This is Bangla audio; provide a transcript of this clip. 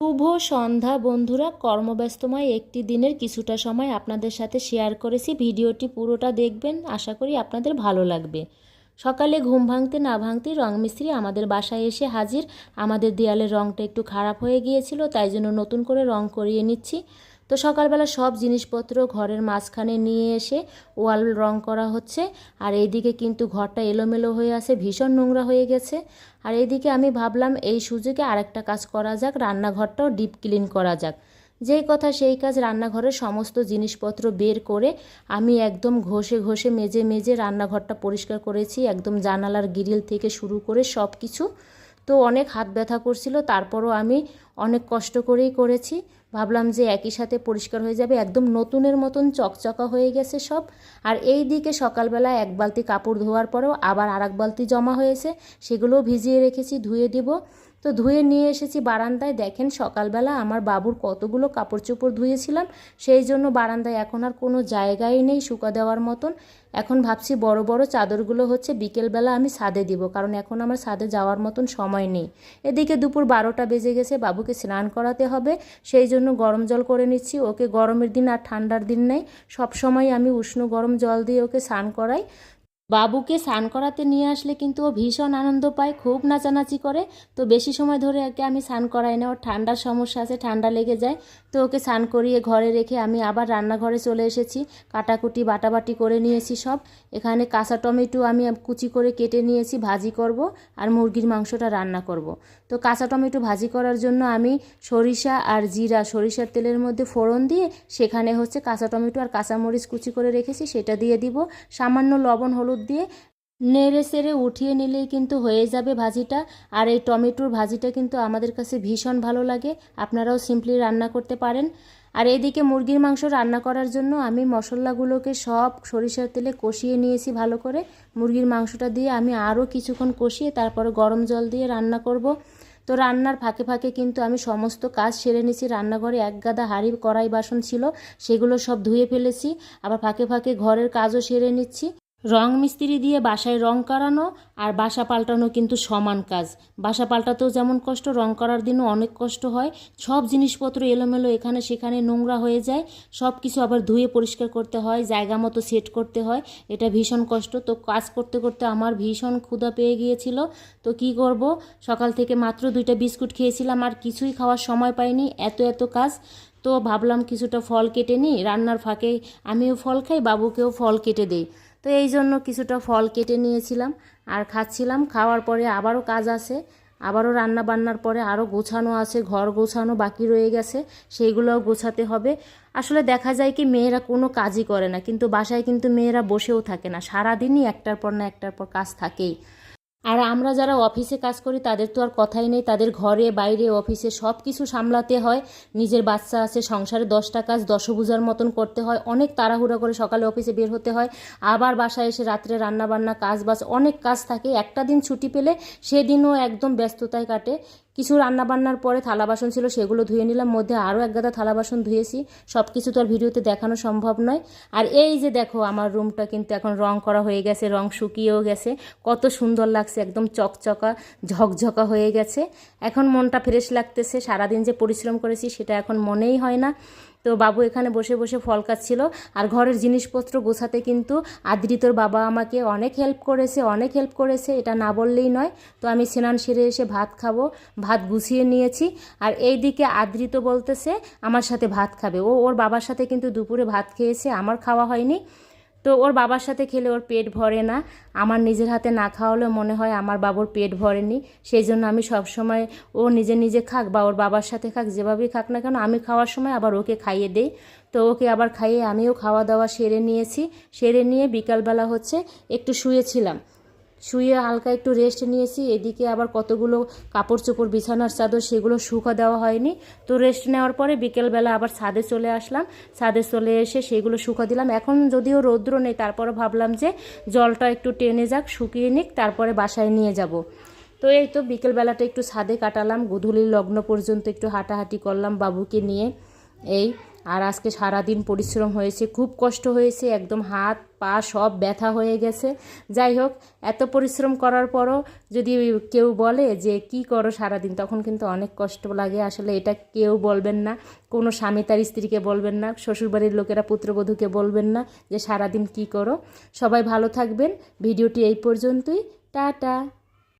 শুভ সন্ধ্যা, বন্ধুরা। কর্মব্যস্তময় একটি দিনের কিছুটা সময় আপনাদের সাথে শেয়ার করেছি। ভিডিওটি পুরোটা দেখবেন, আশা করি আপনাদের ভালো লাগবে। সকালে ঘুম ভাঙতে না ভাঙতে রং মিস্ত্রি আমাদের বাসায় এসে হাজির। আমাদের দেয়ালের রংটা একটু খারাপ হয়ে গিয়েছিল, তাই জন্য নতুন করে রং করিয়ে নিচ্ছি। তো সকালবেলা সব জিনিসপত্র ঘরের মাঝখানে নিয়ে এসে ওয়াল রং করা হচ্ছে। আর এইদিকে কিন্তু ঘরটা এলোমেলো হয়ে আছে, ভীষণ নোংরা হয়ে গেছে। আর এইদিকে আমি ভাবলাম এই সুযোগে আরেকটা কাজ করা যাক, রান্নাঘরটাও ডিপ ক্লিন করা যাক। যেই কথা সেই কাজ রান্নাঘরের সমস্ত জিনিসপত্র বের করে আমি একদম ঘষে ঘষে মেজে মেজে রান্নাঘরটা পরিষ্কার করেছি, একদম জানালার গ্রিল থেকে শুরু করে সব কিছু তো অনেক হাত ব্যথা করছিল, তারপরও আমি অনেক কষ্ট করেই করেছি। ভাবলাম যে একই সাথে পরিষ্কার হয়ে যাবে, একদম নতুনের মতন চকচকা হয়ে গেছে সব। আর এই দিকে সকালবেলা এক বালতি কাপড় ধোয়ার পরেও আবার আর বালতি জমা হয়েছে, সেগুলোও ভিজিয়ে রেখেছি, ধুয়ে দিব। তো ধুয়ে নিয়ে এসেছি বারান্দায়। দেখেন সকালবেলা আমার বাবুর কতগুলো কাপড় চোপড় ধুয়েছিলাম, সেই জন্য বারান্দায় এখন আর কোনো জায়গাই নেই শুকা দেওয়ার মতন। এখন ভাবছি বড় বড় চাদরগুলো হচ্ছে বিকেলবেলা আমি ছাদে দিব, কারণ এখন আমার ছাদে যাওয়ার মতন সময় নেই। এদিকে দুপুর বারোটা বেজে গেছে, বাবুকে স্নান করাতে হবে, সেই জন্য গরম জল করে নিচ্ছি। ওকে গরমের দিন আর ঠান্ডার দিন নেই সব সময় আমি উষ্ণ গরম জল দিয়ে ওকে স্নান করাই। বাবুকে স্নান করাতে নিয়ে আসলে কিন্তু ও ভীষণ আনন্দ পায়, খুব নাচানাচি করে। তো বেশি সময় ধরে একে আমি স্নান করাই না, ওর ঠান্ডার সমস্যা আছে, ঠান্ডা লেগে যায়। তো ওকে স্নান করিয়ে ঘরে রেখে আমি আবার রান্নাঘরে চলে এসেছি। কাটাকুটি, বাটাবাটি করে নিয়েছি সব। এখানে কাঁচা টমেটো আমি কুচি করে কেটে নিয়েছি, ভাজি করব আর মুরগির মাংসটা রান্না করব। তো কাঁচা টমেটো ভাজি করার জন্য আমি সরিষা আর জিরা, সরিষার তেলের মধ্যে ফোড়ন দিয়ে সেখানে হচ্ছে কাঁচা টমেটো আর কাঁচামরিচ কুচি করে রেখেছি, সেটা দিয়ে দিব। সামান্য লবণ, হলুদ দিয়ে নেড়ে সেড়ে উঠিয়ে নিলেই কিন্তু হয়ে যাবে ভাজিটা। আর এই টমেটোর ভাজিটা কিন্তু আমাদের কাছে ভীষণ ভালো লাগে। আপনারাও সিম্পলি রান্না করতে পারেন। আর এদিকে মুরগির মাংস রান্না করার জন্য আমি মশলাগুলোকে সব সরিষার তেলে কষিয়ে নিয়েছি ভালো করে। মুরগির মাংসটা দিয়ে আমি আরও কিছুক্ষণ কষিয়ে তারপরে গরম জল দিয়ে রান্না করব। তো রান্নার ফাঁকে ফাঁকে কিন্তু আমি সমস্ত কাজ সেরে নিয়েছি। রান্নাঘরে এক গাদা হাঁড়ি কড়াই বাসন ছিল, সেগুলো সব ধুয়ে ফেলেছি। আবার ফাঁকে ফাঁকে ঘরের কাজও সেরে নিচ্ছি। রং মিস্ত্রি দিয়ে বাসায় রং করানো আর বাসা পাল্টানো কিন্তু সমান কাজ। বাসা পাল্টাতেও যেমন কষ্ট, রং করার দিনও অনেক কষ্ট হয়। সব জিনিসপত্র এলোমেলো এখানে সেখানে নোংরা হয়ে যায়। সব কিছু আবার ধুয়ে পরিষ্কার করতে হয়, জায়গা মতো সেট করতে হয়। এটা ভীষণ কষ্ট। তো কাজ করতে করতে আমার ভীষণ ক্ষুধা পেয়ে গিয়েছিল। তো কি করব? সকাল থেকে মাত্র দুইটা বিস্কুট খেয়েছিলাম আর কিছুই খাওয়ার সময় পাইনি। এত এত কাজ। তো ভাবলাম কিছুটা ফল কেটে নিই। রান্নার ফাঁকে আমিও ফল খাই, বাবুকেও ফল কেটে দেই। তো এই জন্য কিছুটা ফল কেটে নিয়েছিলাম আর খাচ্ছিলাম। খাওয়ার পরে আবারও কাজ আছে। আবারও রান্না বান্নার পরে আরও গোছানো আছে, ঘর গোছানো বাকি রয়ে গেছে, সেইগুলোও গোছাতে হবে। আসলে দেখা যায় কি, মেয়েরা কোনো কাজই করে না, কিন্তু বাসায় কিন্তু মেয়েরা বসেও থাকে না। সারাদিনই একটার পর না একটার পর কাজ থাকেই। আর আমরা যারা অফিসে কাজ করি, তাদের তো আর কথাই নেই। তাদের ঘরে, বাইরে, অফিসে সব কিছু সামলাতে হয়। নিজের বাচ্চা আছে, সংসারে দশটা কাজ দশবুজার মতন করতে হয়। অনেক তাড়াহুড়া করে সকালে অফিসে বের হতে হয়। আবার বাসায় এসে রাত্রে রান্না বান্না কাজ বাজ অনেক কাজ থাকে। একটা দিন ছুটি পেলে সেদিনও একদম ব্যস্ততায় কাটে। কিছু রান্নাবান্নার পরে থালা বাসন ছিল, সেগুলো ধুয়ে নিলাম। মধ্যে আরও এক গাদা থালা বাসন ধুয়েছি। সব কিছু তো আর ভিডিওতে দেখানো সম্ভব নয়। আর এই যে দেখো, আমার রুমটা কিন্তু এখন রং করা হয়ে গেছে, রং শুকিয়েও গেছে। কত সুন্দর লাগছে, একদম চকচকা, ঝকঝকা হয়ে গেছে। এখন মনটা ফ্রেশ লাগতেছে। সারাদিন যে পরিশ্রম করেছি, সেটা এখন মনেই হয় না। তো বাবু এখানে বসে বসে ফল খাচ্ছিল। আর ঘরের জিনিসপত্র গোছাতে কিন্তু আদ্রিতর বাবা আমাকে অনেক হেল্প করেছে, অনেক হেল্প করেছে, এটা না বললেই নয়। তো আমি স্নান সেরে এসে ভাত খাব, ভাত গুছিয়ে নিয়েছি। আর এই দিকে আদ্রিত বলতেছে, আমার সাথে ভাত খাবে। ও ওর বাবার সাথে কিন্তু দুপুরে ভাত খেয়েছে, আমার খাওয়া হয়নি। তো ওর বাবার সাথে খেলে ওর পেট ভরে না। আমার নিজের হাতে না খাওয়ালেও মনে হয় আমার বাবুর পেট ভরেনি। সেই জন্য আমি সবসময় ও নিজে নিজে খাক বা ওর বাবার সাথে খাক, যেভাবেই খাক না কেন, আমি খাওয়ার সময় আবার ওকে খাইয়ে দেই। তো ওকে আবার খাইয়ে আমিও খাওয়া দাওয়া সেরে নিয়েছি। সেরে নিয়ে বিকালবেলা হচ্ছে একটু শুয়েছিলাম। শুয়ে হালকা একটু রেস্ট নিয়েছি, এদিকে আবার কতগুলো কাপড় চোপড় বিছানার চাদর সেগুলো শুকা দেওয়া হয়নি। তো রেস্ট নেওয়ার পরে বিকেলবেলা আবার ছাদে চলে আসলাম। ছাদে চলে এসে সেগুলো শুকা দিলাম। এখন যদিও রৌদ্র নেই তারপরে ভাবলাম যে জলটা একটু টেনে যাক, শুকিয়ে নিক, তারপরে বাসায় নিয়ে যাব। তো এই তো বিকেলবেলাটা একটু ছাদে কাটালাম। গধূলির লগ্ন পর্যন্ত একটু হাঁটাহাঁটি করলাম বাবুকে নিয়ে। এই আর আজকে সারাদিন পরিশ্রম হয়েছে, খুব কষ্ট হয়েছে, একদম হাত, পা সব ব্যথা হয়ে গেছে। যাই হোক, এত পরিশ্রম করার পরও যদি কেউ বলে যে, কি করো সারাদিন? তখন কিন্তু অনেক কষ্ট লাগে। আসলে এটা কেউ বলবেন না, কোনো স্বামী তার স্ত্রীকে বলবেন না, শ্বশুরবাড়ির লোকেরা পুত্রবধূকে বলবেন না যে, সারাদিন কি করো? সবাই ভালো থাকবেন। ভিডিওটি এই পর্যন্তই। টাটা!